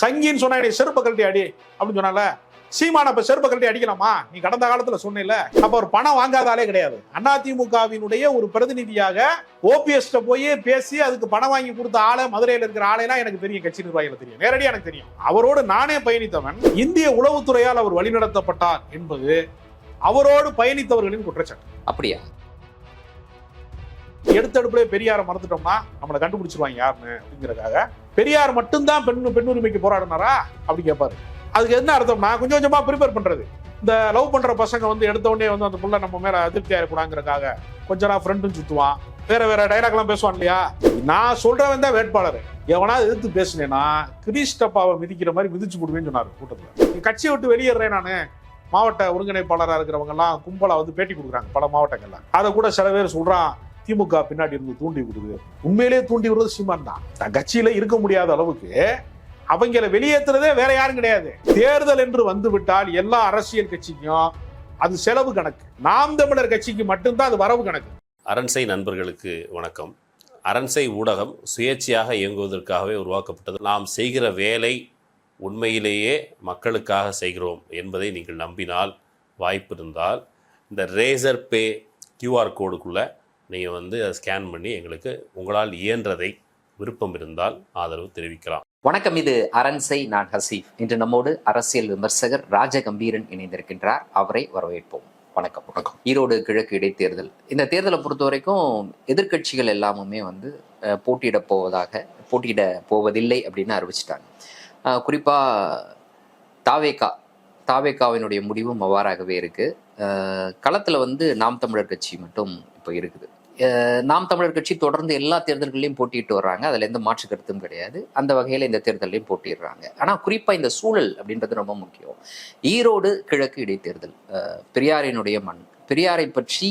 சங்கின்னு சொன்னா என்னை செருப்பை கழட்டி அடி அப்படின்னு சொன்னால சீமான அப்ப செருப்பை கழட்டி அடிக்கலாமா? நீ கடந்த காலத்துல சொன்னேல அப்ப ஒரு பணம் வாங்காத ஆளே கிடையாது. அதிமுகவினுடைய ஒரு பிரதிநிதியாக ஓபிஎஸ் போய் பேசி அதுக்கு பணம் வாங்கி கொடுத்த ஆளை மதுரையில இருக்கிற ஆளையெல்லாம் எனக்கு தெரியும் கட்சி நிர்வாகிகள் தெரியும். நேரடியா எனக்கு தெரியும். அவரோடு நானே பயணித்தவன் இந்திய உளவுத்துறையால் அவர் வழிநடத்தப்பட்டார் என்பது அவரோடு பயணித்தவர்களின் குற்றச்சாட்டு. அப்படியா? எடுத்தடுப்புல பெரியார மறந்துட்டோம்னா நம்மளை கண்டுபிடிச்சிருவாங்க யாருன்னு அப்படிங்கறதுக்காக பெரியார் மட்டும்தான் பெண் பெண் உரிமைக்கு போராடினாரா? அப்படி கேட்பாரு அதுக்கு என்ன அர்த்தம்னா கொஞ்சம் கொஞ்சமா ப்ரிப்பேர் பண்றது. இந்த லவ் பண்ற பசங்க வந்து எடுத்த உடனே வந்து அந்த புள்ள நம்ம மேல அதிருப்தி ஆயிடக்கூடாங்கிறதுக்காக கொஞ்ச நாள் ஃப்ரெண்டும் சுத்துவான். வேற வேற டைலாக்லாம் பேசுவான் இல்லையா? நான் சொல்றவன் தான் வேட்பாளர். எவனாவது எதிர்த்து பேசுனேன்னா கிரீஸ்டப்பாவை மிதிக்கிற மாதிரி மிதிச்சு விடுவேன்னு சொன்னார் கூட்டத்தில். கட்சியை விட்டு வெளியேறேன் நான். மாவட்ட ஒருங்கிணைப்பாளராக இருக்கிறவங்கலாம் கும்பலாக வந்து பேட்டி கொடுக்குறாங்க பல மாவட்டங்கள்ல. அதை கூட சில பேர் சொல்கிறான் திமுக பின்னாடி இருந்து தூண்டி விடுது. உண்மையிலேயே தூண்டி விடுறது சீமான் தான். கட்சியில இருக்க முடியாத அளவுக்கு அவங்கள வெளியேற்றுறதே வேற யாரும் கிடையாது. தேர்தல் என்று வந்துவிட்டால் எல்லா அரசியல் கட்சிக்கும் அது செலவு கணக்கு. நாம் தமிழர் கட்சிக்கு மட்டும்தான் அது வரவு கணக்கு. அரண்சை நண்பர்களுக்கு வணக்கம். அரண்சை ஊடகம் சுயேட்சையாக இயங்குவதற்காகவே உருவாக்கப்பட்டது. நாம் செய்கிற வேலை உண்மையிலேயே மக்களுக்காக செய்கிறோம் என்பதை நீங்கள் நம்பினால் வாய்ப்பு இருந்தால் இந்த ரேசர் பே கியூஆர் கோடுக்குள்ளே நீங்கள் வந்து அதை ஸ்கேன் பண்ணி எங்களுக்கு உங்களால் இயன்றதை விருப்பம் இருந்தால் ஆதரவு தெரிவிக்கலாம். வணக்கம் இது அரண்சை நான் ஹசீஃப் இன்று நம்மோடு அரசியல் விமர்சகர் ராஜகம்பீரன் இணைந்திருக்கின்றார். அவரை வரவேற்போம். வணக்கம். வணக்கம். ஈரோடு கிழக்கு இடைத்தேர்தல். இந்த தேர்தலை பொறுத்த வரைக்கும் எதிர்க்கட்சிகள் எல்லாமுமே வந்து அஹ், போட்டியிட போவதாக போட்டியிட போவதில்லை அப்படின்னு அறிவிச்சிட்டாங்க. அஹ், குறிப்பா தாவேகா தாவேகாவினுடைய முடிவும் அவ்வாறாகவே இருக்கு. அஹ், களத்துல வந்து நாம் தமிழர் கட்சி மட்டும் இப்போ இருக்குது. நாம் தமிழர் கட்சி தொடர்ந்து எல்லா தேர்தல்களையும் போட்டியிட்டு வர்றாங்க. அதில் எந்த மாற்று கருத்தும் கிடையாது. அந்த வகையில் இந்த தேர்தலையும் போட்டிடுறாங்க ஆனால் குறிப்பாக இந்த சூழல் அப்படின்றது ரொம்ப முக்கியம். ஈரோடு கிழக்கு இடைத்தேர்தல் பெரியாரினுடைய மண் பெரியாரை பற்றி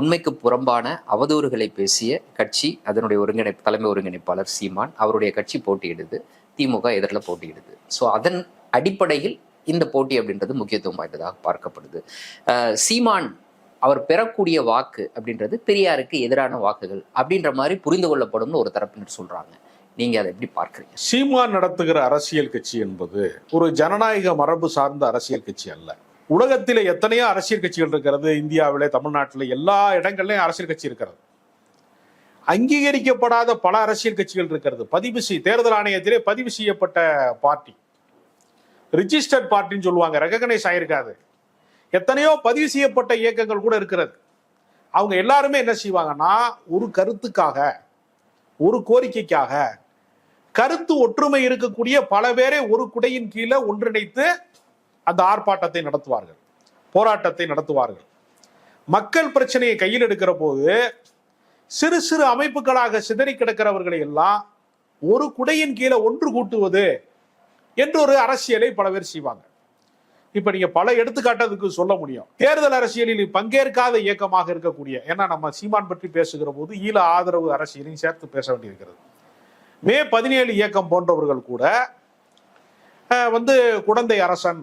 உண்மைக்கு புறம்பான அவதூறுகளை பேசிய கட்சி அதனுடைய ஒருங்கிணை தலைமை ஒருங்கிணைப்பாளர் சீமான் அவருடைய கட்சி போட்டியிடுது. திமுக எதிரில் போட்டியிடுது. ஸோ அதன் அடிப்படையில் இந்த போட்டி அப்படின்றது முக்கியத்துவம் வாய்ந்ததாக பார்க்கப்படுது. சீமான் அவர் பெறக்கூடிய வாக்கு அப்படின்றது பெரியாருக்கு எதிரான வாக்குகள் அப்படின்ற மாதிரி புரிந்து கொள்ளப்படும்னு ஒரு தரப்பினர் சொல்றாங்க. நீங்க அதை எப்படி பார்க்குறீங்க? சீமான் நடத்துகிற அரசியல் கட்சி என்பது ஒரு ஜனநாயக மரபு சார்ந்த அரசியல் கட்சி அல்ல. உலகத்தில் எத்தனையோ அரசியல் கட்சிகள் இருக்கிறது. இந்தியாவில் தமிழ்நாட்டில் எல்லா இடங்கள்லையும் அரசியல் கட்சி இருக்கிறது. அங்கீகரிக்கப்படாத பல அரசியல் கட்சிகள் இருக்கிறது. பதிவு செய் தேர்தல் ஆணையத்திலே பதிவு செய்யப்பட்ட பார்ட்டி. ரிஜிஸ்டர்ட் பார்ட்டின்னு சொல்லுவாங்க. ரெகக்னைஸ் ஆயிருக்காது. எத்தனையோ பதிவு செய்யப்பட்ட இயக்கங்கள் கூட இருக்கிறது. அவங்க எல்லாருமே என்ன செய்வாங்கன்னா ஒரு கருத்துக்காக ஒரு கோரிக்கைக்காக கருத்து ஒற்றுமை இருக்கக்கூடிய பல பேரை ஒரு குடையின் கீழே ஒன்றிணைத்து அந்த ஆர்ப்பாட்டத்தை நடத்துவார்கள். போராட்டத்தை நடத்துவார்கள். மக்கள் பிரச்சனையை கையில் எடுக்கிற போது சிறு சிறு அமைப்புகளாக சிதறி கிடக்கிறவர்களை எல்லாம் ஒரு குடையின் கீழே ஒன்று கூட்டுவது என்று ஒரு அரசியலை பல பேர் செய்வாங்க. இப்ப நீங்க பல எடுத்துக்காட்டதுக்கு சொல்ல முடியும். தேர்தல் அரசியலில் பங்கேற்காத இயக்கமாக இருக்கக்கூடிய ஏன்னா நம்ம சீமான் பற்றி பேசுகிற போது ஈழ ஆதரவு அரசியலையும் சேர்த்து பேச வேண்டியிருக்கிறது. மே பதினேழு இயக்கம் போன்றவர்கள் கூட வந்து குடந்தை அரசன்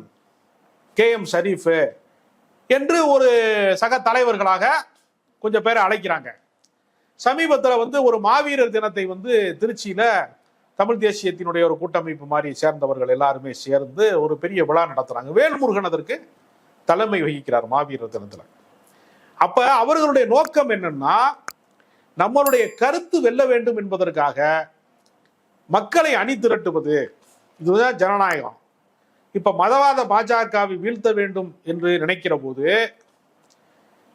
கே எம் ஷரீஃபு என்று ஒரு சக தலைவர்களாக கொஞ்சம் பேரை அழைக்கிறாங்க. சமீபத்தில் வந்து ஒரு மாவீரர் தினத்தை வந்து திருச்சியில தமிழ் தேசியத்தினுடைய ஒரு கூட்டமைப்பு மாதிரி சேர்ந்தவர்கள் எல்லாருமே சேர்ந்து ஒரு பெரிய விழா நடத்துறாங்க. வேல்முருகன் அதற்கு தலைமை வகிக்கிறார் மாவீரர் தினத்தில். அப்ப அவர்களுடைய நோக்கம் என்னன்னா நம்மளுடைய கருத்து வெல்ல வேண்டும் என்பதற்காக மக்களை அணி திரட்டுவது. இதுதான் ஜனநாயகம். இப்ப மதவாத பாஜகவை வீழ்த்த வேண்டும் என்று நினைக்கிற போது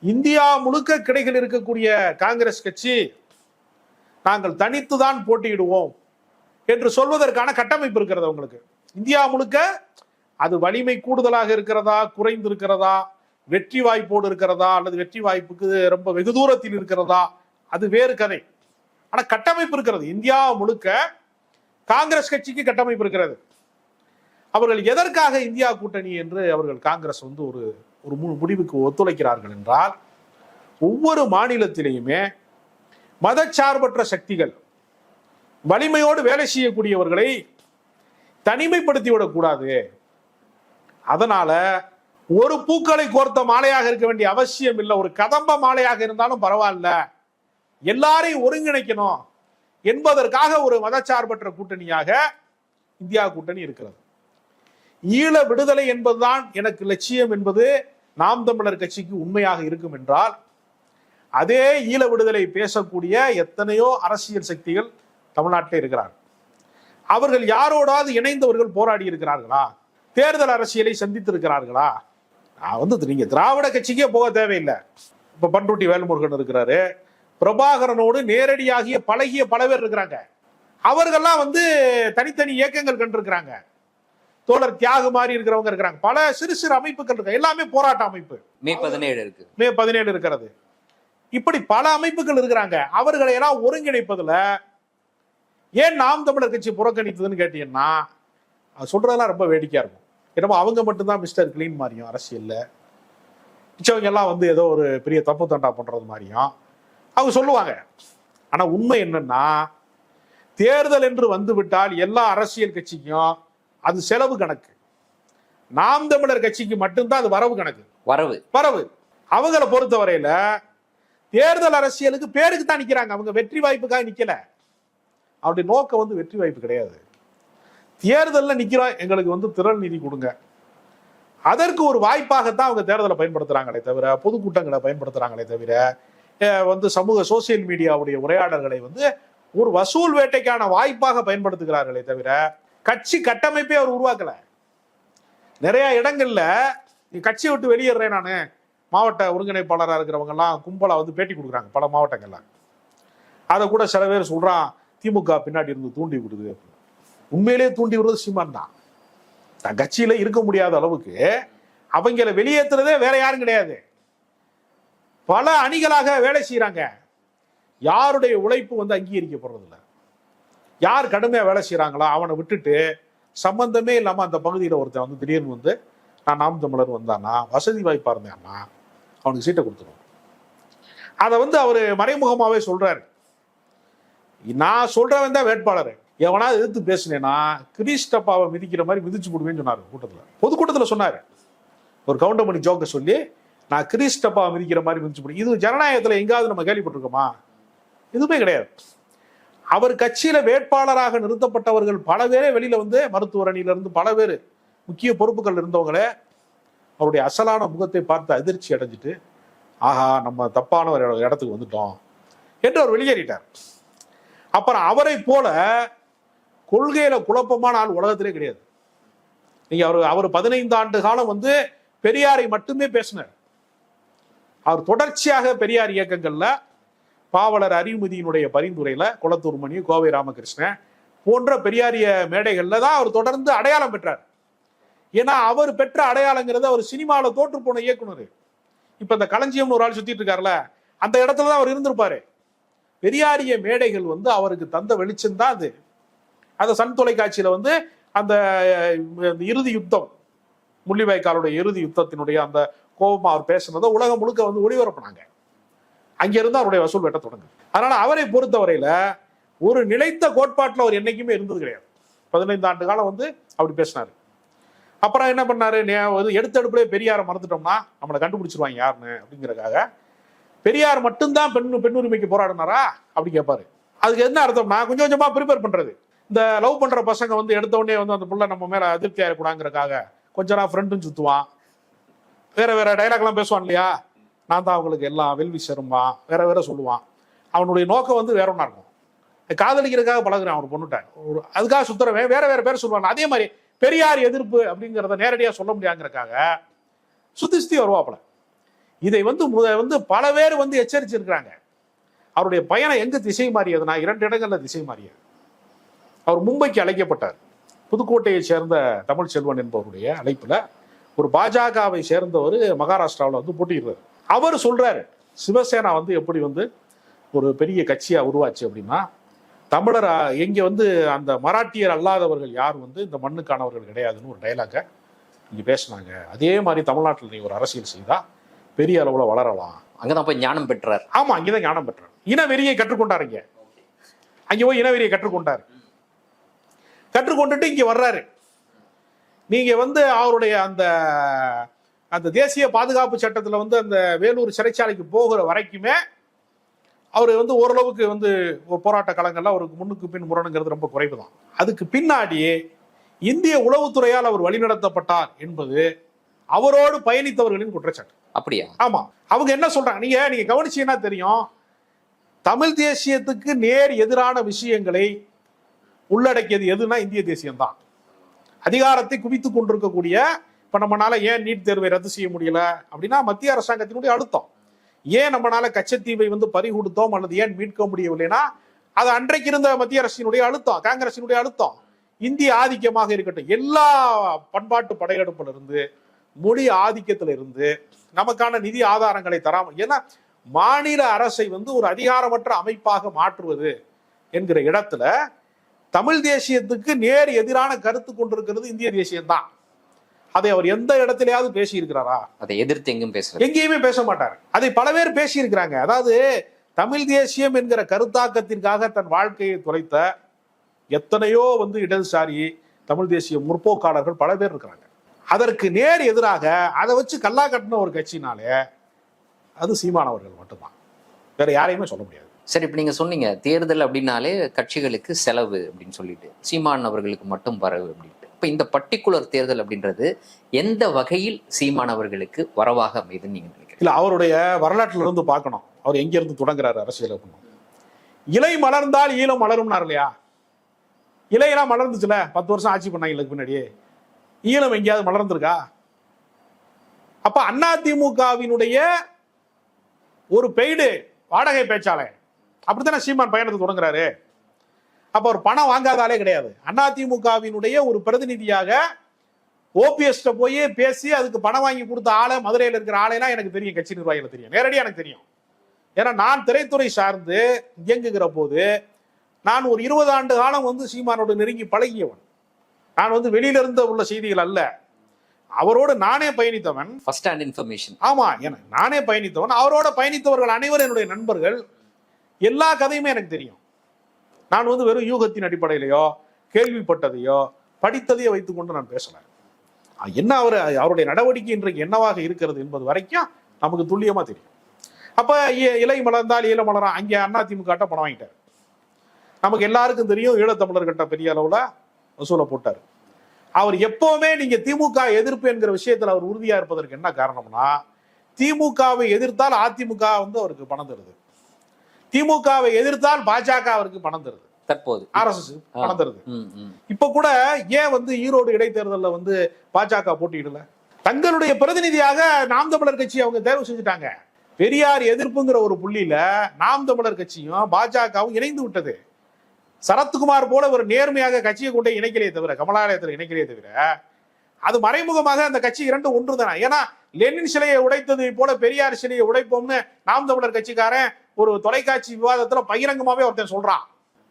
இந்தியா முழுக்க கிடைகள் இருக்கக்கூடிய காங்கிரஸ் கட்சி நாங்கள் தனித்துதான் போட்டியிடுவோம். என்று சொல்வதற்கான கட்டமைப்பு இருக்கிறது அவங்களுக்கு இந்தியா முழுக்க அது வலிமை கூடுதலாக இருக்கிறதா குறைந்து இருக்கிறதா வெற்றி வாய்ப்போடு இருக்கிறதா அல்லது வெற்றி வாய்ப்புக்கு ரொம்ப வெகு தூரத்தில் இருக்கிறதா? அது வேறு கதை. ஆனா கட்டமைப்பு இருக்கிறது. இந்தியா முழுக்க காங்கிரஸ் கட்சிக்கு கட்டமைப்பு இருக்கிறது. அவர்கள் எதற்காக இந்தியா கூட்டணி என்று அவர்கள் காங்கிரஸ் வந்து ஒரு ஒரு மு- முடிவுக்கு ஒத்துழைக்கிறார்கள் என்றால் ஒவ்வொரு மாநிலத்திலையுமே மதச்சார்பற்ற சக்திகள் வலிமையோடு வேலை செய்யக்கூடியவர்களை தனிமைப்படுத்தி விடக்கூடாது அதனால ஒரு பூக்களை கோர்த்த மாலையாக இருக்க வேண்டிய அவசியம் இல்லை. ஒரு கதம்ப மாலையாக இருந்தாலும் பரவாயில்ல. எல்லாரையும் ஒருங்கிணைக்கணும் என்பதற்காக ஒரு மதச்சார்பற்ற கூட்டணியாக இந்தியா கூட்டணி இருக்கிறது. ஈழ விடுதலை என்பதுதான் எனக்கு லட்சியம் என்பது நாம் தமிழர் கட்சிக்கு உண்மையாக இருக்கும் என்றால் அதே ஈழ விடுதலை பேசக்கூடிய எத்தனையோ அரசியல் சக்திகள் தமிழ்நாட்டில் இருக்கிறார்கள் அவர்கள் யாரோடாவது இணைந்தவர்கள் போராடி இருக்கிறார்களா? தேர்தல் அரசியலை சந்தித்திருக்கிறார்களா? நான் வந்து நீங்க திராவிட கட்சிக்கே போக தேவையில்லை. இப்ப பண்ருட்டி வேல்முருகன் இருக்கிறாரு. பிரபாகரனோடு நேரடியாகிய பழகிய பல பேர் இருக்கிறாங்க. அவர்கள்லாம் வந்து தனித்தனி இயக்கங்கள் கண்டிருக்கிறாங்க. தோழர் தியாகு மாதிரி இருக்கிறவங்க இருக்கிறாங்க. பல சிறு சிறு அமைப்புகள் இருக்கு. எல்லாமே போராட்ட அமைப்பு. மே பதினேழு இருக்கு. மே பதினேழு இருக்கிறது. இப்படி பல அமைப்புகள் இருக்கிறாங்க. அவர்களை எல்லாம் ஒருங்கிணைப்பதுல ஏன் நாம் தமிழர் கட்சி புறக்கணித்ததுன்னு கேட்டீங்கன்னா அது சொல்றதெல்லாம் ரொம்ப வேடிக்கையா இருக்கும். என்னமோ அவங்க மட்டும்தான் மிஸ்டர் கிளீன் மாதிரியும் அரசியல்ல. மிச்சவங்க எல்லாம் வந்து ஏதோ ஒரு பெரிய தப்பு தண்டா பண்றது மாதிரியும் அவங்க சொல்லுவாங்க. ஆனா உண்மை என்னன்னா தேர்தல் என்று வந்து விட்டால் எல்லா அரசியல் கட்சிக்கும் அது செலவு கணக்கு. நாம் தமிழர் கட்சிக்கு மட்டும்தான் அது வரவு கணக்கு. வரவு. வரவு. அவங்கள பொறுத்தவரையில தேர்தல் அரசியலுக்கு பேருக்கு தான் நிக்கிறாங்க. அவங்க வெற்றி வாய்ப்புக்காக நிக்கல. அவருடைய நோக்கம் வந்து வெற்றி வாய்ப்பு கிடையாது. தேர்தலில் நிற்கிறோம் எங்களுக்கு வந்து திரள் நிதி கொடுங்க. அதற்கு ஒரு வாய்ப்பாகத்தான் அவங்க தேர்தலை பயன்படுத்துகிறாங்களே தவிர பொதுக்கூட்டங்களை பயன்படுத்துகிறாங்களே தவிர வந்து சமூக சோசியல் மீடியாவுடைய உரையாடல்களை வந்து ஒரு வசூல் வேட்டைக்கான வாய்ப்பாக பயன்படுத்துகிறார்களே தவிர கட்சி கட்டமைப்பே அவர் உருவாக்கல. நிறைய இடங்கள்ல நீ கட்சியை விட்டு வெளியேறேன் நான். மாவட்ட ஒருங்கிணைப்பாளராக இருக்கிறவங்க எல்லாம் கும்பலா வந்து பேட்டி கொடுக்குறாங்க பல மாவட்டங்கள்ல. அதை கூட சில பேர் சொல்றான் திமுக பின்னாடி இருந்து தூண்டி விடுது. உண்மையிலேயே தூண்டி விடுறது சீமான் தான். தன் கட்சியில இருக்க முடியாத அளவுக்கு அவங்கள வெளியேற்றுறதே வேற யாரும் கிடையாது. பல அணிகளாக வேலை செய்யறாங்க யாருடைய உழைப்பு வந்து அங்கீகரிக்கப்படுறதில்ல. யார் கடுமையா வேலை செய்யறாங்களோ அவனை விட்டுட்டு சம்பந்தமே இல்லாம அந்த பகுதியில் ஒருத்தன் வந்து திடீர்னு வந்து நான் நாம் தமிழர் வந்தானா? வசதி வாய்ப்பா இருந்தான்னா அவனுக்கு சீட்டை கொடுத்துருவோம் அதை வந்து அவர் மறைமுகமாவே சொல்றாரு. நான் சொல்றவன் தான் வேட்பாளர். எவனாவது எதிர்த்து பேசினேன்னா கிரீஸ்டப்பாவை மிதிக்கிற மாதிரி மிதிச்சு விடுவேன்னு சொன்னார் கூட்டத்தில். பொதுக்கூட்டத்தில் சொன்னார். ஒரு கவுண்டமணி ஜோக்க சொல்லி நான் கிரீஸ்டப்பாவை மிதிக்கிற மாதிரி மிதிச்சு போடு இது ஜனநாயகத்தில் எங்காவது நம்ம கேள்விப்பட்டிருக்கோமா? எதுவுமே கிடையாது. அவர் கட்சியில் வேட்பாளராக நிறுத்தப்பட்டவர்கள் பல பேரே வெளியில் வந்து மருத்துவர் அணியிலிருந்து பல பேர் முக்கிய பொறுப்புகள் இருந்தவங்களே அவருடைய அசலான முகத்தை பார்த்து அதிர்ச்சி அடைஞ்சிட்டு ஆஹா நம்ம தப்பான ஒரு இடத்துக்கு வந்துட்டோம் என்று அவர் வெளியேறிட்டார். அப்புறம் அவரை போல கொள்கையில குழப்பமான ஆள் உலகத்திலே கிடையாது. நீங்க அவர் அவர் பதினைந்து ஆண்டு காலம் வந்து பெரியாரை மட்டுமே பேசினார். அவர் தொடர்ச்சியாக பெரியார் இயக்கங்கள்ல பாவலர் அறிவுமதியினுடைய பரிந்துரையில குளத்தூர் மணி கோவை ராமகிருஷ்ணன் போன்ற பெரியாரிய மேடைகள்ல தான் அவர் தொடர்ந்து அடையாளம் பெற்றார். ஏன்னா அவர் பெற்ற அடையாளங்கிறது அவர் சினிமாவில் தோற்று போன இயக்குனர். இப்ப இந்த களஞ்சியம்னு ஒரு ஆள் சுத்திட்டு இருக்காருல்ல அந்த இடத்துல தான் அவர் இருந்திருப்பாரு. பெரியாரிய மேடைகள் வந்து அவருக்கு தந்த வெளிச்சம் தான் அது. அந்த சன் தொலைக்காட்சியில வந்து அந்த இறுதி யுத்தம் முள்ளிவாய்க்காலுடைய இறுதி யுத்தத்தினுடைய அந்த கோபமா அவர் பேசுனதை உலகம் முழுக்க வந்து ஒளிபரப்புனாங்க. அங்கிருந்து அவருடைய வசூல் வெட்ட தொடங்கு அதனால அவரை பொறுத்தவரையில ஒரு நிலைத்த கோட்பாட்டில் அவர் என்னைக்குமே இருந்தது கிடையாது. பதினைந்து ஆண்டு காலம் வந்து அப்படி பேசினாரு. அப்புறம் என்ன பண்ணாரு? நே- வந்து பெரியாரை மறந்துட்டோம்னா நம்மளை கண்டுபிடிச்சிருவாங்க யாருன்னு அப்படிங்கறதுக்காக பெரியார் மட்டும்தான் பெண் பெண் உரிமைக்கு போராடினாரா? அப்படி கேட்பாரு அதுக்கு என்ன அர்த்தம்னா கொஞ்சம் கொஞ்சமா ப்ரிப்பேர் பண்றது. இந்த லவ் பண்ற பசங்க வந்து எடுத்தவொடனே வந்து அந்த புள்ள நம்ம மேல அதிருப்தி ஆயிடக்கூடாங்கிறக்காக கொஞ்ச நாள் ஃப்ரெண்டும் சுத்துவான். வேற வேற டைலாக்லாம் பேசுவான் இல்லையா? நான் தான் அவங்களுக்கு எல்லாம் வெல்வி சரும்பான் வேற வேற சொல்லுவான். அவனுடைய நோக்கம் வந்து வேற ஒன்றா இருக்கும். காதலிக்கிறதுக்காக பழகுறான் ஒரு பொண்ணுட்ட ஒரு அதுக்காக சுத்துறவன் வேற வேற பேர் சொல்லுவான். அதே மாதிரி பெரியார் எதிர்ப்பு அப்படிங்கிறத நேரடியாக சொல்ல முடியாங்கிறக்காக சுத்தி சுத்தி வருவாப்புல. இதை வந்து வந்து பல பேர் வந்து எச்சரிச்சிருக்கிறாங்க. அவருடைய பயணம் எங்கே திசை மாறியதுன்னா இரண்டு இடங்களில் திசை மாறியது. அவர் மும்பைக்கு அழைக்கப்பட்டார். புதுக்கோட்டையை சேர்ந்த தமிழ் செல்வன் என்பவருடைய அழைப்பில் ஒரு பாஜகவை சேர்ந்தவர் மகாராஷ்டிராவில் வந்து போட்டியிடுறாரு. அவர் சொல்றாரு சிவசேனா வந்து எப்படி வந்து ஒரு பெரிய கட்சியா உருவாச்சு அப்படின்னா தமிழர் இங்கே வந்து அந்த மராட்டியர் அல்லாதவர்கள் யார் வந்து இந்த மண்ணுக்கானவர்கள் கிடையாதுன்னு ஒரு டைலாக இங்கே பேசினாங்க. அதே மாதிரி தமிழ்நாட்டில் நீ ஒரு அரசியல் செய்தா பெரிய அளவுல வளரலாம். அங்கதான் போய் ஞானம் பெற்றார். ஆமா அங்கதான் ஞானம் பெற்றார். இனவெறியை கற்றுக்கொண்டார் இங்க அங்க போய் இனவெறியை கற்றுக்கொண்டார். கற்றுக்கொண்டுட்டு இங்க வர்றாரு. நீங்க வந்து அவருடைய அந்த அந்த தேசிய பாதுகாப்பு சட்டத்துல வந்து அந்த வேலூர் சிறைச்சாலைக்கு போகிற வரைக்குமே அவர் வந்து ஓரளவுக்கு வந்து போராட்ட களங்கள்ல அவருக்கு முன்னுக்கு பின் முரணுங்கிறது ரொம்ப குறைவு தான் அதுக்கு பின்னாடி இந்திய உளவுத்துறையால் அவர் வழிநடத்தப்பட்டார் என்பது அவரோடு பயணித்தவர்களின் குற்றச்சாட்டு. அப்படியா? ஆமா. அவங்க என்ன சொல்றாங்க? நீங்க நீங்க கவனிச்சீங்கன்னா தெரியும்? தமிழ் தேசியத்துக்கு நேர் எதிரான விஷயங்களை உள்ளடக்கியது எதுனா இந்திய தேசியம்தான். அதிகாரத்தை குவித்துக் கொண்டிருக்கக்கூடிய இப்ப நம்மனால ஏன் நீட் தேர்வை ரத்து செய்ய முடியல? அப்படின்னா மத்திய அரசாங்கத்தினுடைய அழுத்தம். ஏன் நம்மனால கச்சத்தீவை வந்து பறி கொடுத்தோம் அல்லது ஏன் மீட்க முடியவில்லைன்னா அது அன்றைக்கு இருந்த மத்திய அரசினுடைய அழுத்தம் காங்கிரசினுடைய அழுத்தம். இந்திய ஆதிக்கமாக இருக்கட்டும் எல்லா பண்பாட்டு படையெடுப்புல இருந்து மொழி ஆதிக்கத்துல இருந்து நமக்கான நிதி ஆதாரங்களை தராம ஏன்னா மாநில அரசை வந்து ஒரு அதிகாரமற்ற அமைப்பாக மாற்றுவது என்கிற இடத்துல தமிழ் தேசியத்துக்கு நேர் எதிரான கருத்து கொண்டிருக்கிறது இந்திய தேசியம்தான். அதை அவர் எந்த இடத்திலேயாவது பேசி இருக்கிறாரா அதை எதிர்த்து எங்கும் பேசுறது எங்கேயுமே பேச மாட்டார். அதை பல பேர் பேசி இருக்கிறாங்க அதாவது தமிழ் தேசியம் என்கிற கருத்தாக்கத்திற்காக தன் வாழ்க்கையை துறைத்த எத்தனையோ வந்து இடதுசாரி தமிழ் தேசிய முற்போக்காளர்கள் பல பேர் இருக்கிறாங்க. அதற்கு நேர் எதிராக அதை வச்சு கல்லா கட்டின ஒரு கட்சினாலே அது சீமானவர்கள் மட்டும்தான். வேற யாரையுமே சொல்ல முடியாது. சரி இப்ப நீங்க சொன்னீங்க தேர்தல் அப்படின்னாலே கட்சிகளுக்கு செலவு அப்படின்னு சொல்லிட்டு சீமான் அவர்களுக்கு மட்டும் வரவு அப்படின்ட்டு. இப்ப இந்த பர்டிகுலர் தேர்தல் அப்படின்றது எந்த வகையில் சீமான் அவர்களுக்கு வரவாக அமைதுன்னு நீங்க நினைக்கிறீங்க? இல்ல அவருடைய வரலாற்றுல இருந்து பார்க்கணும். அவர் எங்க இருந்து தொடங்குறாரு அரசியல் அப்படின்னு. இலை மலர்ந்தால் ஈழம் மலரும்னார் இல்லையா? இலையெல்லாம் மலர்ந்துச்சுல பத்து வருஷம் ஆட்சி பண்ணாங்க முன்னாடியே ஈழம் எங்கேயாவது மலர்ந்திருக்கா? அப்ப அதிமுகவினுடைய ஒரு பெய்டு வாடகை பேச்சாளர் அப்படித்தானே சீமான் பயணத்தை தொடங்குறாரு? அப்ப ஒரு பணம் வாங்காதாலே கிடையாது. அதிமுகவினுடைய ஒரு பிரதிநிதியாக ஓபிஎஸ் போய் பேசி அதுக்கு பணம் வாங்கி கொடுத்த ஆளை மதுரையில் இருக்கிற ஆளையெல்லாம் எனக்கு தெரியும் கட்சி நிர்வாகிகள் தெரியும். நேரடியாக எனக்கு தெரியும். ஏன்னா நான் திரைத்துறை சார்ந்து இயங்குகிற போது நான் ஒரு இருபது ஆண்டு காலம் வந்து சீமானோடு நெருங்கி பழகியவன். நான் வந்து வெளியில இருந்து உள்ள செய்திகள் அல்ல. அவரோடு நானே பயணித்தவன். ஃபர்ஸ்ட் ஹேண்ட் இன்ஃபர்மேஷன் ஆமா என நானே பயணித்தவன். அவரோட பயணித்தவர்கள் அனைவரும் என்னுடைய நண்பர்கள். எல்லா கதையுமே எனக்கு தெரியும். நான் வந்து வெறும் யூகத்தின் அடிப்படையிலையோ கேள்விப்பட்டதையோ படித்ததையோ வைத்துக்கொண்டு நான் பேசல. என்ன அவர் அவருடைய நடவடிக்கை இன்றைக்கு என்னவாக இருக்கிறது என்பது வரைக்கும் நமக்கு துல்லியமா தெரியும். அப்ப இலை மலர்ந்தால் ஈழ மலரான் அங்கே அதிமுக பணம் வாங்கிட்டார். நமக்கு எல்லாருக்கும் தெரியும் ஈழத்தமிழர்கிட்ட பெரிய அளவுல வசூலை போட்டார். அவர் எப்பவுமே நீங்க திமுக எதிர்ப்பு என்கிற விஷயத்துல அவர் உறுதியா இருப்பதற்கு என்ன காரணம்னா திமுகவை எதிர்த்தால் அதிமுக வந்து அவருக்கு பணம் தருது. திமுகவை எதிர்த்தால் பாஜக அவருக்கு பணம் தருது. தற்போது. ஆர்எஸ்எஸ் பணம் தருது. இப்ப கூட ஏன் வந்து ஈரோடு இடைத்தேர்தல்ல வந்து பாஜக போட்டியிடல? தங்களுடைய பிரதிநிதியாக நாம் தமிழர் கட்சி அவங்க தேர்வு செஞ்சுட்டாங்க. பெரியார் எதிர்ப்புங்கிற ஒரு புள்ளியில நாம் தமிழர் கட்சியும் பாஜகவும் இணைந்து விட்டது. சரத்குமார் போல ஒரு நேர்மையாக கட்சியை கொண்டு இணைக்கலையே தவிர கமலாலயத்தில் இணைக்கலையே தவிர அது மறைமுகமாக அந்த கட்சி இரண்டு ஒன்று தானே ஏன்னா லெனின் சிலையை உடைத்தது போல பெரியார் சிலையை உடைப்போம்னு நாம் தமிழர் கட்சிக்காரன் ஒரு தொலைக்காட்சி விவாதத்துல பகிரங்கமாவே ஒருத்தன் சொல்றான்.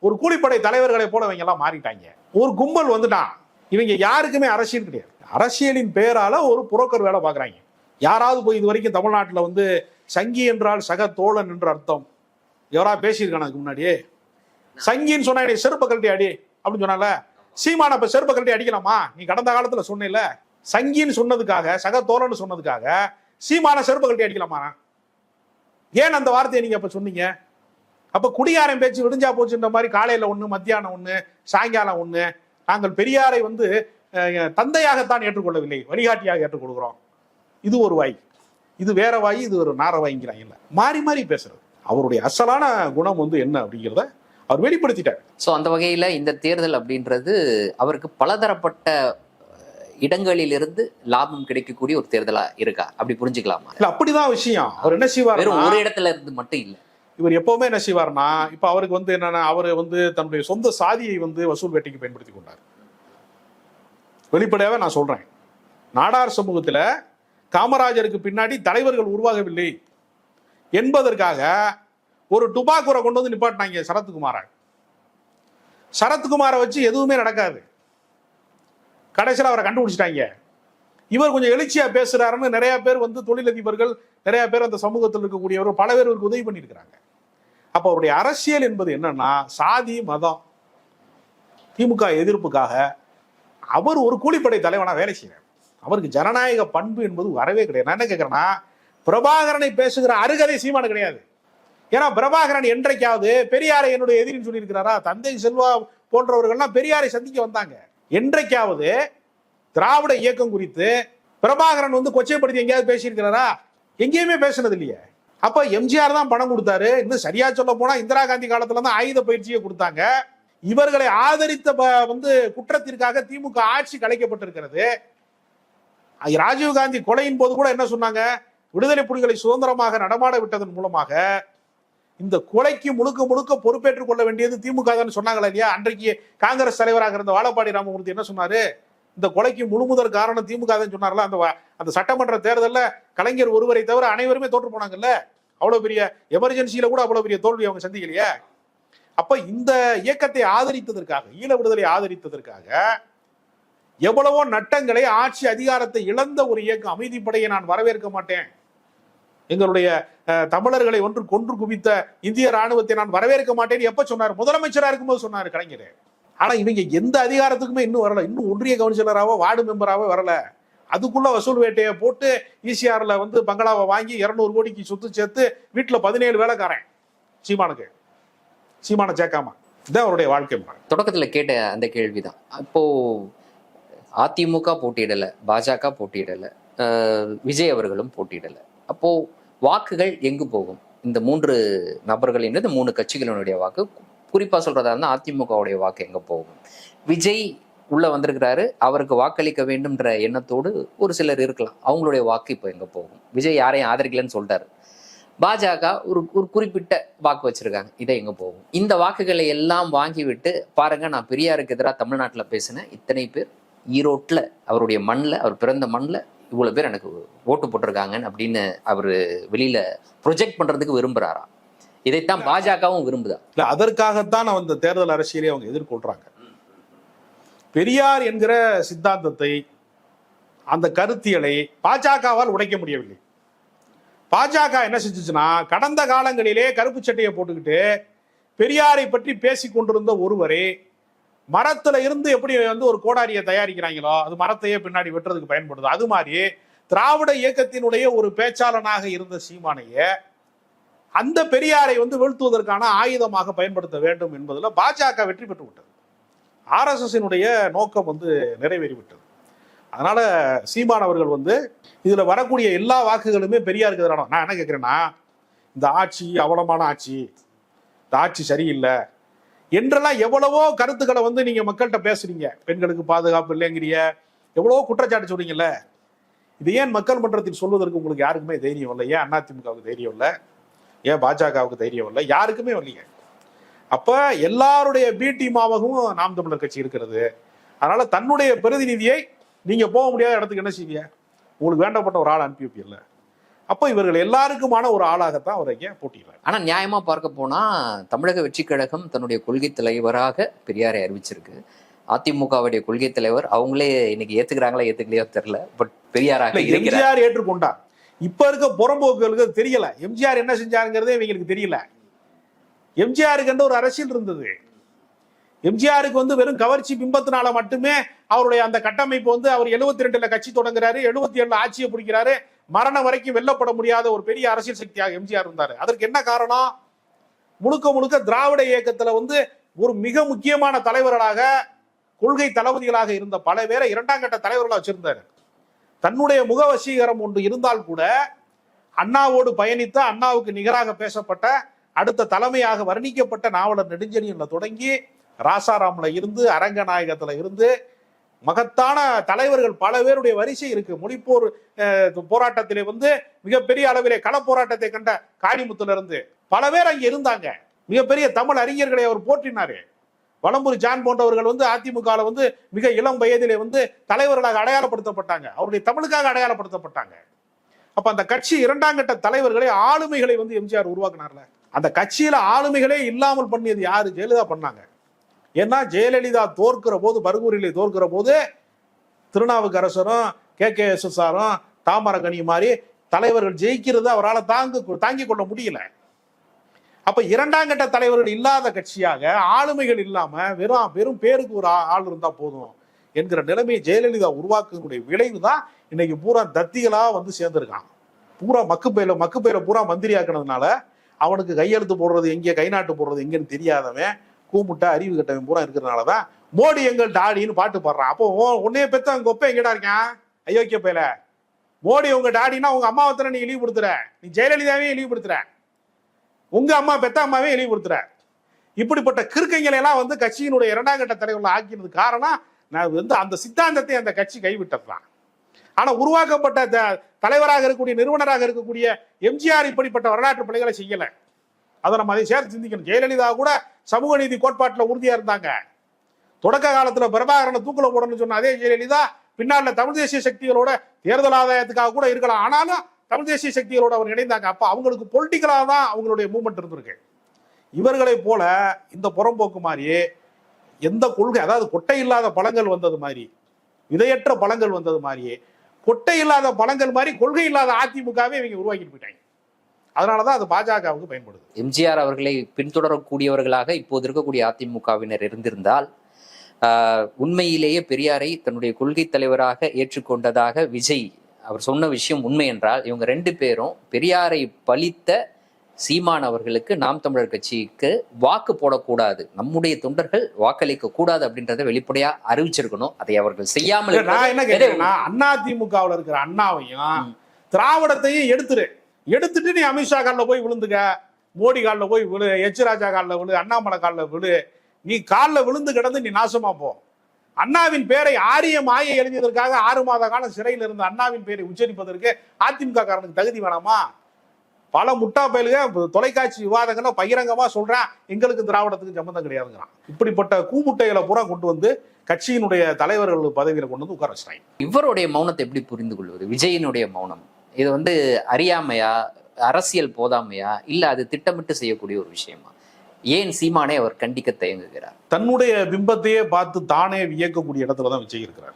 ஒரு கூலிப்படை தலைவர்களை போல இவங்க எல்லாம் மாறிட்டாங்க. ஒரு கும்பல் வந்துட்டான் இவங்க யாருக்குமே அரசியல் கிடையாது. அரசியலின் பேரால ஒரு புரோக்கர் வேலை பார்க்கறாங்க. யாராவது போய் இது வரைக்கும் தமிழ்நாட்டுல வந்து சங்கி என்றால் சக தோழன் என்று அர்த்தம். எவரா பேசியிருக்கான அதுக்கு முன்னாடியே. சங்கின்னு சொன்னா என்னை செருப்ப கழட்டி அடி அப்படின்னு சொன்னால சீமான இப்ப செருப்ப கழட்டி அடிக்கலாமா? நீ கடந்த காலத்துல சொன்ன சங்கின்னு சொன்னதுக்காக சக தோழன்னு சொன்னதுக்காக சீமான செருப்ப கழட்டி அடிக்கலாமா? ஏன் அந்த வார்த்தையை நீங்க அப்ப சொன்னீங்க? அப்ப குடியாரம் பேச்சு விடிஞ்சா போச்சுன்ற மாதிரி காலையில ஒண்ணு மத்தியானம் ஒண்ணு சாயங்காலம் ஒண்ணு நாங்கள் பெரியாரை வந்து தந்தையாகத்தான் ஏற்றுக்கொள்ளவில்லை வழிகாட்டியாக ஏற்றுக்கொள்கிறோம் இது ஒரு வாய். இது வேற வாய் இது ஒரு நார வாய்ங்கிறாங்க. இல்லை மாறி மாறி பேசுறது. அவருடைய அசலான குணம் வந்து என்ன அப்படிங்கிறத அவர் வெளிப்படுத்திட்டார். ஸோ அந்த வகையில இந்த தேர்தல் அப்படின்றது அவருக்கு பலதரப்பட்ட இடங்களிலிருந்து லாபம் கிடைக்கக்கூடிய ஒரு தேர்தலா இருக்கா அப்படி புரிஞ்சுக்கலாமா? இல்ல அப்படிதான் விஷயம். அவர் என்ன செய்வார் ஒரு இடத்துல இருந்து மட்டும் இல்ல. இவர் எப்பவுமே என்ன செய்வார்னா இப்ப அவருக்கு வந்து என்னன்னா அவர் வந்து தன்னுடைய சொந்த சாதியை வந்து வசூல் வேட்டைக்கு பயன்படுத்தி கொண்டார். வெளிப்படையாவே நான் சொல்றேன். நாடார் சமூகத்துல காமராஜருக்கு பின்னாடி தலைவர்கள் உருவாகவில்லை என்பதற்காக ஒரு டுபாக்கூரை கொண்டு வந்து நிப்பாட்டினாங்க சரத்குமாரை. சரத்குமாரை வச்சு எதுவுமே நடக்காது. கடைசியில் அவரை கண்டுபிடிச்சிட்டாங்க. இவர் கொஞ்சம் எழுச்சியா பேசுகிறாருன்னு நிறைய பேர் வந்து தொழிலதிபர்கள் நிறைய பேர் அந்த சமூகத்தில் இருக்கக்கூடியவர் பல பேர் இவருக்கு உதவி பண்ணியிருக்கிறாங்க. அப்போ அவருடைய அரசியல் என்பது என்னன்னா சாதி மதம் திமுக எதிர்ப்புக்காக அவர் ஒரு கூலிப்படை தலைவனாக வேலை செய்யறார் அவருக்கு ஜனநாயக பண்பு என்பது வரவே கிடையாது. நான் என்ன கேட்கறேன்னா பிரபாகரனை பேசுகிற அருகதை சீமானு கிடையாது. ஏன்னா பிரபாகரன் என்றைக்காவது பெரியாரை என்னுடைய எதிரின்னு சொல்லியிருக்கிறாரா? தந்தை செல்வா போன்றவர்கள்லாம் பெரியாரை சந்திக்க வந்தாங்க. என்றைக்காவது திராவிட இயக்கம் குறித்து பிரபாகரன் வந்து கொச்சைப்படுத்தி எங்கேயாவது பேசியிருக்கிறாரா? எங்கேயுமே பேசுனது இல்லையே அப்ப எம்ஜிஆர் தான் பணம் கொடுத்தாரு. இன்னும் சரியா சொல்ல போனா இந்திரா காந்தி காலத்துல தான் ஆயுத பயிற்சியை கொடுத்தாங்க. இவர்களை ஆதரித்த ப- வந்து குற்றத்திற்காக திமுக ஆட்சி கலைக்கப்பட்டிருக்கிறது. ராஜீவ்காந்தி ராஜீவ் காந்தி கொலையின் போது கூட என்ன சொன்னாங்க? விடுதலை புலிகளை சுதந்திரமாக நடமாட விட்டதன் மூலமாக இந்த கொலைக்கு முழுக்க முழுக்க பொறுப்பேற்றுக் கொள்ள வேண்டியது திமுக தான் சொன்னாங்களா இல்லையா? அன்றைக்கு காங்கிரஸ் தலைவராக இருந்த வாழப்பாடி ராமமூர்த்தி என்ன சொன்னாரு? இந்த கொலைக்கு முழுமுதல் காரணம் திமுக தான் சொன்னார்ல அந்த வ- அந்த சட்டமன்ற தேர்தலில் கலைஞர் ஒருவரை தவிர அனைவருமே தோற்று போனாங்கல்ல? அவ்வளவு பெரிய எமர்ஜென்சியில கூட அவ்வளவு பெரிய தோல்வி அவங்க சந்திக்கலையே? அப்ப இந்த இயக்கத்தை ஆதரித்ததற்காக ஈழ விடுதலை ஆதரித்ததற்காக எவ்வளவோ நட்டங்களை ஆட்சி அதிகாரத்தை இழந்த ஒரு இயக்கம் அமைதிப்படையை நான் வரவேற்க மாட்டேன். எங்களுடைய தமிழர்களை ஒன்று கொன்று குவித்த இந்திய ராணுவத்தை நான் வரவேற்க மாட்டேன்னு எப்ப சொன்னார்? முதலமைச்சரா இருக்கும்போது சொன்னார் கலைஞர். ஆனா இவங்க எந்த அதிகாரத்துக்குமே இன்னும் வரல. இன்னும் ஒன்றிய கவுன்சிலராவோ வார்டு மெம்பராவோ வரல. அதுக்குள்ள வசூல் வேட்டையை போட்டு ஈசிஆர்ல வந்து பங்களாவை வாங்கி இருநூறு கோடிக்கு சொத்து சேர்த்து வீட்டுல பதினேழு வேலைக்காரன். சீமானுக்கு. சீமான சேர்க்காம இதுதான் அவருடைய வாழ்க்கை முறை. தொடக்கத்துல கேட்ட அந்த கேள்விதான். அப்போ அதிமுக போட்டியிடல பாஜக போட்டியிடல விஜய் அவர்களும் போட்டியிடல. அப்போ வாக்குகள் எங்கு போகும்? இந்த மூன்று நபர்களின் இந்த மூணு கட்சிகளினுடைய வாக்கு குறிப்பா சொல்றதா இருந்தா அதிமுகவுடைய வாக்கு எங்க போகும்? விஜய் உள்ள வந்திருக்கிறாரு அவருக்கு வாக்களிக்க வேண்டும்ன்ற எண்ணத்தோடு ஒரு சிலர் இருக்கலாம். அவங்களுடைய வாக்கு இப்போ எங்க போகும்? விஜய் யாரையும் ஆதரிக்கலன்னு சொல்லிட்டாரு. பாஜக ஒரு ஒரு குறிப்பிட்ட வாக்கு வச்சிருக்காங்க. இதை எங்க போகும்? இந்த வாக்குகளை எல்லாம் வாங்கிவிட்டு பாருங்க நான் பெரியாருக்கு எதிராக தமிழ்நாட்டில் பேசினேன். இத்தனை பேர் ஈரோட்டில் அவருடைய மண்ணில் அவர் பிறந்த மண்ணில் இவ்வளோ பேர் எனக்கு ஓட்டு போட்டிருக்காங்கன்னு அப்படின்னு அவர் வெளியில ப்ரொஜெக்ட் பண்றதுக்கு விரும்புறாரா? இதைத்தான் பாஜகவும் விரும்புதா? இல்ல அதற்காகத்தான் அந்த தேர்தல் அரசியலை அவங்க எதிர்கொள்றாங்க. பெரியார் என்கிற சித்தாந்தத்தை அந்த கருத்தியலை பாஜகவால் உடைக்க முடியவில்லை. பாஜக என்ன செஞ்சுச்சுன்னா கடந்த காலங்களிலே கருப்பு சட்டையை போட்டுக்கிட்டு பெரியாரை பற்றி பேசிக் கொண்டிருந்த ஒருவரே மரத்துல இருந்து எப்படி வந்து ஒரு கோடாரியை தயாரிக்கிறாங்களோ அது மரத்தையே பின்னாடி வெட்டுறதுக்கு பயன்படுது. அது மாதிரி திராவிட இயக்கத்தினுடைய ஒரு பேச்சாளனாக இருந்த சீமானைய அந்த பெரியாரை வந்து வீழ்த்துவதற்கான ஆயுதமாக பயன்படுத்த வேண்டும் என்பதில் பாஜக வெற்றி பெற்று விட்டது ஆர்எஸ்எஸ்னுடைய நோக்கம் வந்து நிறைவேறிவிட்டது. அதனால சீமான் அவர்கள் வந்து இதுல வரக்கூடிய எல்லா வாக்குகளுமே பெரியாருக்கு எதிரான நான் என்ன கேட்கிறேன்னா இந்த ஆட்சி அவலமான ஆட்சி. இந்த ஆட்சி சரியில்லை. என்றெல்லாம் எவ்வளவோ கருத்துக்களை வந்து நீங்க மக்கள்கிட்ட பேசுறீங்க. பெண்களுக்கு பாதுகாப்பு இல்லைங்கிறிய எவ்வளவோ குற்றச்சாட்டு சொல்றீங்கல்ல. இது ஏன் மக்கள் மன்றத்தில் சொல்வதற்கு உங்களுக்கு யாருக்குமே தைரியம் இல்லை? ஏன் அதிமுகவுக்கு தைரியம் இல்லை? ஏன் பாஜகவுக்கு தைரியம் இல்லை? யாருக்குமே இல்லைங்க அப்ப எல்லாருடைய பிடி டீமாகவும் நாம் தமிழர் கட்சி இருக்கிறது. அதனால தன்னுடைய பிரதிநிதியை நீங்க போக முடியாத இடத்துக்கு என்ன செய்வீங்க? உங்களுக்கு வேண்டப்பட்ட ஒரு ஆள் அனுப்பி வைப்பீங்கல்ல. அப்ப இவர்கள் எல்லாருக்குமான ஒரு ஆளாகத்தான் அவர் இங்கே போட்டியிடுறாரு ஆனா நியாயமா பார்க்க போனா தமிழக வெற்றிக் கழகம் தன்னுடைய கொள்கை தலைவராக பெரியாரை அறிவிச்சிருக்கு. அதிமுகவுடைய கொள்கை தலைவர் அவங்களே இன்னைக்கு ஏத்துக்கிறாங்களா ஏத்துக்கலையோ தெரியல பட் பெரியாராக எம்ஜிஆர் ஏற்றுக்கொண்டார். இப்ப இருக்க புறம்போக்குகளுக்கு தெரியல. எம்ஜிஆர் என்ன செஞ்சாருங்கிறதே இவங்களுக்கு தெரியல. எம்ஜிஆருக்கு என்ற ஒரு அரசியல் இருந்தது? எம்ஜிஆருக்கு வந்து வெறும் கவர்ச்சி பிம்பத்தினால மட்டுமே அவருடைய அந்த கட்டமைப்பு வந்து அவர் 72 ரெண்டுல கட்சி தொடங்குறாரு 77 ஏழுல ஆட்சியை பிடிக்கிறாரு மரணம் வரைக்கும் வெல்லப்பட முடியாத ஒரு பெரிய அரசியல் சக்தியாக எம்ஜிஆர் இருந்தார். அதற்கு என்ன காரணம்? முழுக்க முழுக்க திராவிட இயக்கத்துல வந்து ஒரு மிக முக்கியமான தலைவர்களாக கொள்கை தளபதிகளாக இருந்த பல பேரை இரண்டாம் கட்ட தலைவர்களாக வச்சிருந்தாரு. தன்னுடைய முக வசீகரம் ஒன்று இருந்தால் கூட அண்ணாவோடு பயணித்த அண்ணாவுக்கு நிகராக பேசப்பட்ட அடுத்த தலைமையாக வர்ணிக்கப்பட்ட நாவலர் நெடுஞ்செழியன்ல தொடங்கி ராசாராம்ல இருந்து அரங்கநாயகத்துல இருந்து மகத்தான தலைவர்கள் பல பேருடைய வரிசை இருக்கு. மொழிப்போர் போராட்டத்திலே வந்து மிகப்பெரிய அளவிலே கள போராட்டத்தை கண்ட காளிமுத்துல இருந்து பல பேர் அங்கே இருந்தாங்க. மிகப்பெரிய தமிழ் அறிஞர்களை அவர் போற்றினாரு. வலம்பூர் ஜான் போன்றவர்கள் வந்து அதிமுகவில் வந்து மிக இளம் வயதிலே வந்து தலைவர்களாக அடையாளப்படுத்தப்பட்டாங்க. அவருடைய தமிழுக்காக அடையாளப்படுத்தப்பட்டாங்க. அப்ப அந்த கட்சி இரண்டாம் கட்ட தலைவர்களை ஆளுமைகளை வந்து எம்ஜிஆர் உருவாக்குனார்ல. அந்த கட்சியில ஆளுமைகளே இல்லாமல் பண்ணியது யாரு? ஜெயலலிதா பண்ணாங்க. ஏன்னா ஜெயலலிதா தோற்கிற போது பர்கூரிலே தோற்கிற போது திருநாவுக்கரசரும் கே கே எஸ் எஸ் ஆரும் தாமரகனி மாதிரி தலைவர்கள் ஜெயிக்கிறது அவரால் தாங்க தாங்கிக் கொள்ள முடியல. அப்ப இரண்டாம் கட்ட தலைவர்கள் இல்லாத கட்சியாக ஆளுமைகள் இல்லாம வெறும் வெறும் பேருக்கு ஒரு ஆள் இருந்தா போதும் என்கிற நிலைமையை ஜெயலலிதா உருவாக்கக்கூடிய விளைவு தான் இன்னைக்கு பூரா தத்திகளா வந்து சேர்ந்திருக்கான் பூரா மக்கு பையில மக்கு பூரா மந்திரி ஆக்கினதுனால அவனுக்கு கையெழுத்து போடுறது எங்கே கை நாட்டு போடுறது எங்கேன்னு தெரியாதவன் கூமுட்டை அறிவு கட்டவன் பூரா இருக்கிறதுனால தான் மோடி எங்கள் டாடின்னு பாட்டு பாடுறான். அப்போ உன்னைய பெத்த அங்க ஒப்ப எங்கடா இருக்கான் அயோக்கிய பையல. மோடி உங்க டாடினா உங்க அம்மாவை தானே நீ இழிவுபடுத்துற நீ ஜெயலலிதாவே இழிவுபடுத்துற உங்க அம்மா பெத்த அம்மாவே இழிவுபடுத்துற இப்படிப்பட்ட கிறுக்கைங்களை எல்லாம் வந்து கட்சியினுடைய இரண்டாம் கட்ட தலைவர்கள் ஆக்கினது காரணம் நான் வந்து அந்த சித்தாந்தத்தை அந்த கட்சி கைவிட்டதுதான். ஆனா உருவாக்கப்பட்ட த- தலைவராக இருக்கக்கூடிய நிறுவனராக இருக்கக்கூடிய எம்ஜிஆர் இப்படிப்பட்ட வரலாற்று பிள்ளைகளை செய்யல. அதை நம்ம அதை சேர்த்து சிந்திக்கணும். ஜெயலலிதா கூட சமூக நீதி கோட்பாட்டில் உறுதியாக இருந்தாங்க. தொடக்க காலத்தில் பிரபாகரனை தூக்கில் போடணும்னு சொன்ன அதே ஜெயலலிதா பின்னால் தமிழ் தேசிய சக்திகளோட தேர்தல் ஆதாயத்துக்காக கூட இருக்கலாம். ஆனாலும் தமிழ் தேசிய சக்திகளோட அவர் இணைந்தாங்க. அப்போ அவங்களுக்கு பொலிட்டிக்கலாக தான் அவங்களுடைய மூமெண்ட் இருந்திருக்கு. இவர்களை போல இந்த புறம்போக்கு மாதிரி எந்த கொள்கை அதாவது கொட்டை இல்லாத பழங்கள் வந்தது மாதிரி விதையற்ற பழங்கள் வந்தது மாதிரியே கொட்டை இல்லாத பழங்கள் மாதிரி கொள்கை இல்லாத அதிமுகவே இவங்க உருவாக்கிட்டு போயிட்டாங்க. அதனாலதான் அது பாஜகவுக்கு பயன்படுது. எம்ஜிஆர் அவர்களை பின்தொடரக்கூடியவர்களாக இப்போது இருக்கக்கூடிய அதிமுகவினர் இருந்திருந்தால் உண்மையிலேயே பெரியாரை தன்னுடைய கொள்கை தலைவராக ஏற்றுக்கொண்டதாக விஜய் அவர் சொன்ன விஷயம் உண்மை என்றால் இவங்க ரெண்டு பேரும் பெரியாரை பழித்த சீமான் அவர்களுக்கு நாம் தமிழர் கட்சிக்கு வாக்கு போடக்கூடாது. நம்முடைய தொண்டர்கள் வாக்களிக்க கூடாது அப்படின்றத வெளிப்படையா அறிவிச்சிருக்கணும். அதை அவர்கள் செய்யாமல் நான் என்ன இருப்பது கேட்கிறேன்னா அண்ணா திமுகவுல இருக்கிற அண்ணாவையும் திராவிடத்தையும் எடுத்துரு. எடுத்துட்டு நீ அமித்ஷா காலில் போய் விழுந்துக்க. மோடி காலில் போய் விழு எச் ராஜா காலில் விழு அண்ணாமலை காலில் விழு. நீ காலில் விழுந்து கிடந்து நீ நாசமா போ. அண்ணாவின் பேரை ஆரிய மாயை எழுதியதற்காக ஆறு மாத காலம் சிறையில் இருந்த அண்ணாவின் பேரை உச்சரிப்பதற்கு அதிமுக காரனுக்கு தகுதி வேணாமா? பல முட்டா பயலுக தொலைக்காட்சி விவாதங்களை பகிரங்கமா சொல்றேன். எங்களுக்கு திராவிடத்துக்கு சம்மந்தம் கிடையாதுங்கிறான். இப்படிப்பட்ட கூமுட்டைகளை பூரா கொண்டு வந்து கட்சியினுடைய தலைவர்கள் பதவியில கொண்டு வந்து உட்கார வச்சிட்டாங்க. இவருடைய மௌனத்தை எப்படி புரிந்து கொள்வது? விஜயனுடைய மௌனம். இது வந்து அறியாமையா அரசியல் போதாமையா இல்ல அது திட்டமிட்டு செய்யக்கூடிய ஒரு விஷயமா? ஏன் சீமானே அவர் கண்டிக்க தயங்குகிறார்? தன்னுடைய பிம்பத்தையே பார்த்து தானே வியக்கக்கூடிய இடத்துல தான் விஜய் இருக்கிறார்.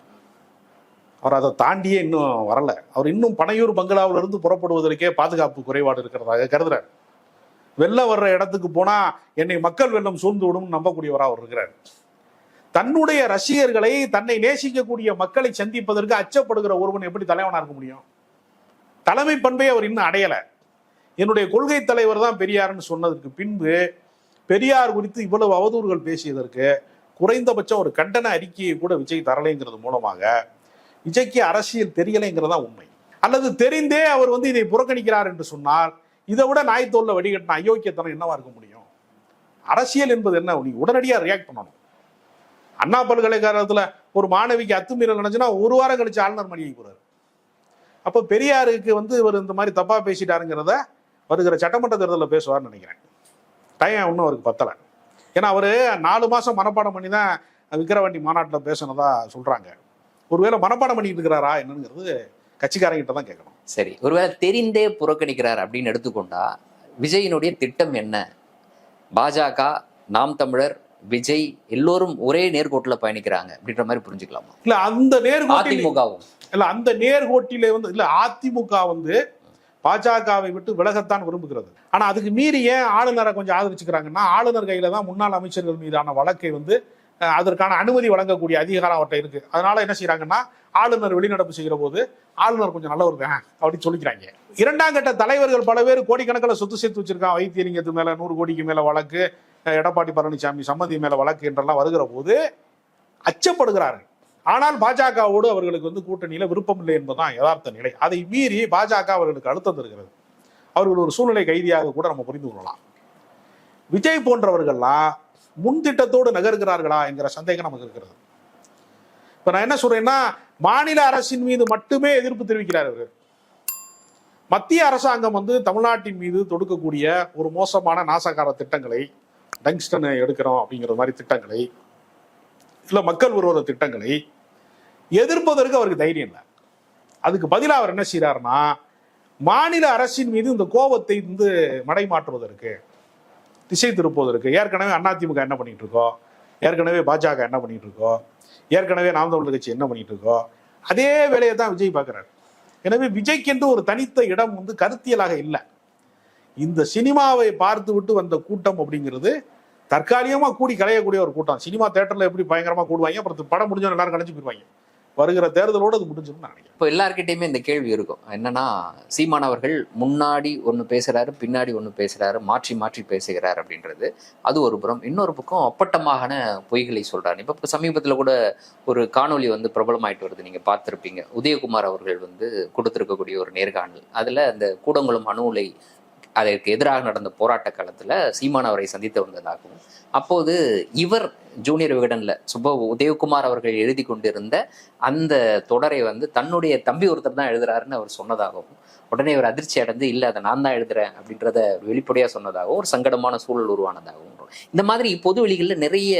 அவர் அதை தாண்டியே இன்னும் வரல. அவர் இன்னும் பனையூர் பங்களாவில இருந்து புறப்படுவதற்கே பாதுகாப்பு குறைபாடு இருக்கிறதாக கருதுறார். வெள்ளம் வர்ற இடத்துக்கு போனா என்னை மக்கள் வெள்ளம் சூழ்ந்து விடும் நம்பக்கூடியவரா அவர் இருக்கிறார். தன்னுடைய ரசிகர்களை தன்னை நேசிக்கக்கூடிய மக்களை சந்திப்பதற்கு அச்சப்படுகிற ஒருவன் எப்படி தலைவனா இருக்க முடியும்? தலைமை பண்பை அவர் இன்னும் அடையலை. என்னுடைய கொள்கை தலைவர் தான் பெரியார்னு சொன்னதற்கு பின்பு பெரியார் குறித்து இவ்வளவு அவதூறுகள் பேசியதற்கு குறைந்தபட்சம் ஒரு கண்டன அறிக்கையை கூட விஜய் தரலைங்கிறது மூலமாக விஜய்க்கு அரசியல் தெரியலைங்கிறதா உண்மை. அல்லது தெரிந்தே அவர் வந்து இதை புறக்கணிக்கிறார் என்று சொன்னால் இதை விட நாய்த்தோல்ல வடிகட்டின அயோக்கியத்தனம் என்னவா இருக்க முடியும்? அரசியல் என்பது என்ன? நீ உடனடியாக ரியாக்ட் பண்ணணும். அண்ணா பல்கலைக்கழகத்தில் ஒரு மாணவிக்கு அத்துமீறல் நினைச்சுன்னா ஒரு வாரம் கழிச்சு ஆளுநர் மணியை போறாரு. அப்போ பெரியாருக்கு வந்து இவர் இந்த மாதிரி தப்பா பேசிட்டாருங்கிறத வருகிற சட்டமன்ற தேர்தலில் பேசுவார்னு நினைக்கிறேன். டைம் இன்னும் அவருக்கு பத்தலை. ஏன்னா அவர் நாலு மாதம் மனப்பாடம் பண்ணி தான் விக்கிரவாண்டி மாநாட்டில் பேசுனதா சொல்கிறாங்க ஒருவேளை மனப்பாடம் பண்ணிட்டு இருக்கிறாரா என்னங்கிறது கட்சிக்காரங்கிட்ட தான் கேட்கணும். சரி ஒருவேளை தெரிந்தே புறக்கணிக்கிறார் அப்படின்னு எடுத்துக்கொண்டா விஜயினுடைய திட்டம் என்ன? பாஜக நாம் தமிழர் விஜய் எல்லோரும் ஒரே நேர்கோட்டுல பயணிக்கிறாங்க அப்படின்ற மாதிரி புரிஞ்சுக்கலாமா? இல்லை அந்த நேர்கோட்டில் அதிமுகவும் இல்ல அந்த நேர்கோட்டிலே வந்து இல்ல அதிமுக வந்து பாஜகவை விட்டு விலகத்தான் விரும்புகிறது. ஆனா அதுக்கு மீறி ஏன் ஆளுநரை கொஞ்சம் ஆதரிச்சுக்கிறாங்கன்னா ஆளுநர் கையில தான் முன்னாள் அமைச்சர்கள் மீதான வழக்கை வந்து அதற்கான அனுமதி வழங்கக்கூடிய அதிகாரம் அவர்கிட்ட இருக்கு. அதனால என்ன செய்யறாங்கன்னா ஆளுநர் வெளிநடப்பு செய்கிற போது ஆளுநர் கொஞ்சம் நல்லவர் தான் அப்படின்னு சொல்லிக்கிறாங்க. இரண்டாம் கட்ட தலைவர்கள் பல பேர் கோடிக்கணக்கில் சொத்து சேர்த்து வச்சிருக்கான் வைத்தியலிங்கத்து மேல நூறு கோடிக்கு மேல வழக்கு எடப்பாடி பழனிசாமி சம்மதி மேல வழக்கு என்றெல்லாம் வருகிற போது அச்சப்படுகிறார்கள். ஆனால் பாஜகவோடு அவர்களுக்கு வந்து கூட்டணியில விருப்பம் இல்லை என்பதுதான் யதார்த்த நிலை. அதை மீறி பாஜக அவர்களுக்கு அழுத்தம் தருகிறது. அவர்கள் ஒரு சூழ்நிலை கைதியாக கூட நம்ம புரிந்து கொள்ளலாம். விஜய் போன்றவர்கள்லாம் முன்திட்டத்தோடு நகர்கிறார்களா என்கிற சந்தேகம் நமக்கு இருக்கிறது. இப்ப நான் என்ன சொல்றேன்னா மாநில அரசின் மீது மட்டுமே எதிர்ப்பு தெரிவிக்கிறார் இவர். மத்திய அரசாங்கம் வந்து தமிழ்நாட்டின் மீது தொடுக்கக்கூடிய ஒரு மோசமான நாசகார திட்டங்களை டங்ஸ்டனை எடுக்கிறோம் அப்படிங்கிற மாதிரி திட்டங்களை இல்லை மக்கள் விரோத திட்டங்களை எதிர்ப்பதற்கு அவருக்கு தைரியம் இல்லை. அதுக்கு பதிலாக அவர் என்ன செய்கிறாருன்னா மாநில அரசின் மீது இந்த கோபத்தை வந்து மடைமாற்றுவதற்கு திசை திருப்புவதற்கு ஏற்கனவே அதிமுக என்ன பண்ணிட்டு இருக்கோம் ஏற்கனவே பாஜக என்ன பண்ணிட்டு இருக்கோம் ஏற்கனவே நாம் தமிழர் கட்சி என்ன பண்ணிட்டு இருக்கோம் அதே வேலையை தான் விஜய் பார்க்குறாரு. எனவே விஜய்க்கென்று ஒரு தனித்த இடம் வந்து கருத்தியலாக இல்லை. இந்த சினிமாவை பார்த்து விட்டு வந்த கூட்டம் அப்படிங்கிறது தற்காலிகமாக கூடி கலையக்கூடிய ஒரு கூட்டம். சினிமா தேட்டரில் எப்படி பயங்கரமாக கூடுவாங்க? அப்புறம் படம் முடிஞ்ச எல்லாரும் கலைஞ்சு போயிருவாங்க. வருகிற தேர்தலோடு அது முடிஞ்சிடும் நான் நினைக்கிறேன். இப்போ எல்லாருக்கிட்டையுமே இந்த கேள்வி இருக்கும். என்னன்னா சீமான் அவர்கள் முன்னாடி ஒன்று பேசுகிறாரு பின்னாடி ஒன்று பேசுகிறாரு மாற்றி மாற்றி பேசுகிறார் அப்படின்றது அது ஒரு புறம். இன்னொரு பக்கம் அப்பட்டமான பொய்களை சொல்கிறாரு இப்போ சமீபத்தில் கூட ஒரு காணொளி வந்து பிரபலமாயிட்டு வருது. நீங்க பார்த்துருப்பீங்க. உதயகுமார் அவர்கள் வந்து கொடுத்துருக்கக்கூடிய ஒரு நேர்காணல். அதில் அந்த கூடங்குளம் அணு உலை அதற்கு எதிராக நடந்த போராட்ட காலத்துல சீமான் அவரை சந்தித்து வந்ததாகவும் அப்போது இவர் ஜூனியர் விகடன்ல சுப்ப உதயகுமார் அவர்கள் எழுதி கொண்டிருந்த அந்த தொடரை வந்து தன்னுடைய தம்பி ஒருத்தர் தான் எழுதுறாருன்னு அவர் சொன்னதாகவும் உடனே அவர் அதிர்ச்சி அடைந்து இல்லை அதை நான் தான் எழுதுறேன் அப்படின்றத வெளிப்படையா சொன்னதாகவும் ஒரு சங்கடமான சூழல் உருவானதாகவும். இந்த மாதிரி பொது வெளிகளில் நிறைய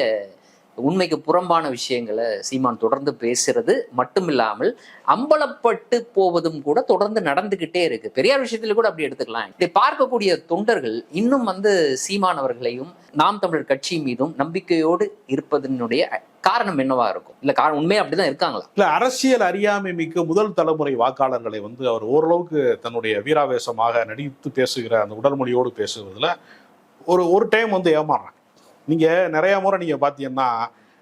உண்மைக்கு புறம்பான விஷயங்களை சீமான் தொடர்ந்து பேசுறது மட்டும் இல்லாமல் அம்பலப்பட்டு போவதும் கூட தொடர்ந்து நடந்துகிட்டே இருக்கு. பெரியார் விஷயத்துல கூட அப்படி எடுத்துக்கலாம். இதை பார்க்கக்கூடிய தொண்டர்கள் இன்னும் வந்து சீமான் அவர்களையும் நாம் தமிழர் கட்சி மீதும் நம்பிக்கையோடு இருப்பதனுடைய காரணம் என்னவா இருக்கும்? இல்ல காரணம் உண்மையா அப்படிதான் இருக்காங்களா? இல்ல அரசியல் அறியாமை மிக்க முதல் தலைமுறை வாக்காளர்களை வந்து அவர் ஓரளவுக்கு தன்னுடைய வீராவேசமாக நடித்து பேசுகிற அந்த உடல்மொழியோடு பேசுவதில் ஒரு ஒரு டைம் வந்து ஏமாறுறாங்க நீங்க நிறைய முறை நீங்க பாத்தீங்கன்னா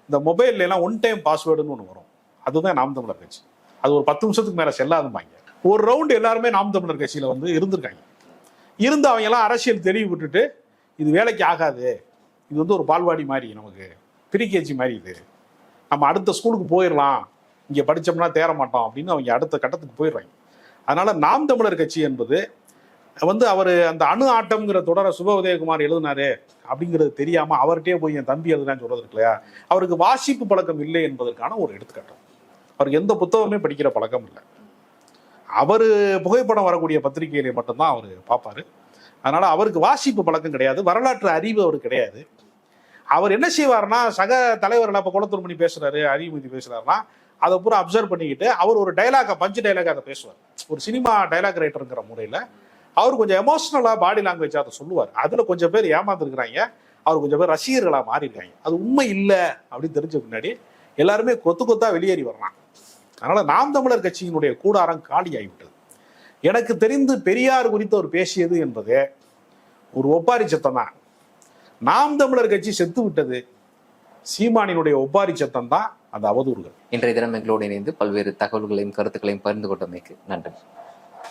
இந்த மொபைல்ல எல்லாம் ஒன் டைம் பாஸ்வேர்டுன்னு ஒன்று வரும். அதுதான் நாம் தமிழர் கட்சி. அது ஒரு பத்து நிமிஷத்துக்கு மேல செல்லாதும்பாங்க. ஒரு ரவுண்டு எல்லாருமே நாம் தமிழர் கட்சியில வந்து இருந்திருக்காங்க. இருந்து அவங்க எல்லாம் அரசியல் தெளிவு விட்டுட்டு இது வேலைக்கு ஆகாது. இது வந்து ஒரு பால்வாடி மாதிரி நமக்கு பிரிகேஜி மாதிரி இது. நம்ம அடுத்த ஸ்கூலுக்கு போயிடலாம் இங்கே படித்தோம்னா தேர மாட்டோம் அப்படின்னு அவங்க அடுத்த கட்டத்துக்கு போயிடுறாங்க. அதனால நாம் தமிழர் கட்சி என்பது வந்து அவர் அந்த அணு ஆட்டம்ங்கிற தொடரை சுப உதயகுமார் எழுதினாரு அப்படிங்கிறது தெரியாம அவர்கிட்டயே போய் என் தம்பி எழுதுனான்னு சொல்றது இருக்கு இல்லையா? அவருக்கு வாசிப்பு பழக்கம் இல்லை என்பதற்கான ஒரு எடுத்துக்காட்டு. அவருக்கு எந்த புத்தகமே படிக்கிற பழக்கம் இல்லை. அவர் புகைப்படம் வரக்கூடிய பத்திரிகையிலே மட்டும்தான் அவர் பார்ப்பாரு. அதனால அவருக்கு வாசிப்பு பழக்கம் கிடையாது. வரலாற்று அறிவு அவருக்கு கிடையாது. அவர் என்ன செய்வார்னா சக தலைவர்கள் அப்போ குளத்தூர் மணி பேசுறாரு அறிவுமதி பேசுறாருன்னா அதை பூரா அப்சர்வ் பண்ணிக்கிட்டு அவர் ஒரு டைலாக பஞ்சு டைலாக அதை பேசுவார். ஒரு சினிமா டைலாக் ரைட்டருங்கிற முறையில் அவர் கொஞ்சம் எமோஷனலாக பாடி லாங்குவேஜ் அதை சொல்லுவார். அதில் கொஞ்சம் பேர் ஏமாந்துருக்குறாங்க. அவர் கொஞ்சம் பேர் ரசிகர்களாக மாறிடுறாங்க அது உண்மை இல்லை அப்படின்னு தெரிஞ்ச பின்னாடி எல்லாருமே கொத்து கொத்தா வெளியேறி வரலாம். அதனால நாம் தமிழர் கட்சியினுடைய கூடாரம் காலி ஆகிவிட்டது எனக்கு தெரிந்து பெரியார் குறித்து அவர் பேசியது என்பது ஒரு ஒப்பாரி சத்தம் தான் நாம் தமிழர் கட்சி செத்து விட்டது சீமானினுடைய ஒப்பாரி சத்தம் தான் அந்த அவதூறுகள். இன்றைய தினம் எங்களோடு இணைந்து பல்வேறு தகவல்களையும் கருத்துக்களையும் பகிர்ந்து கொண்டமைக்கு நன்றி.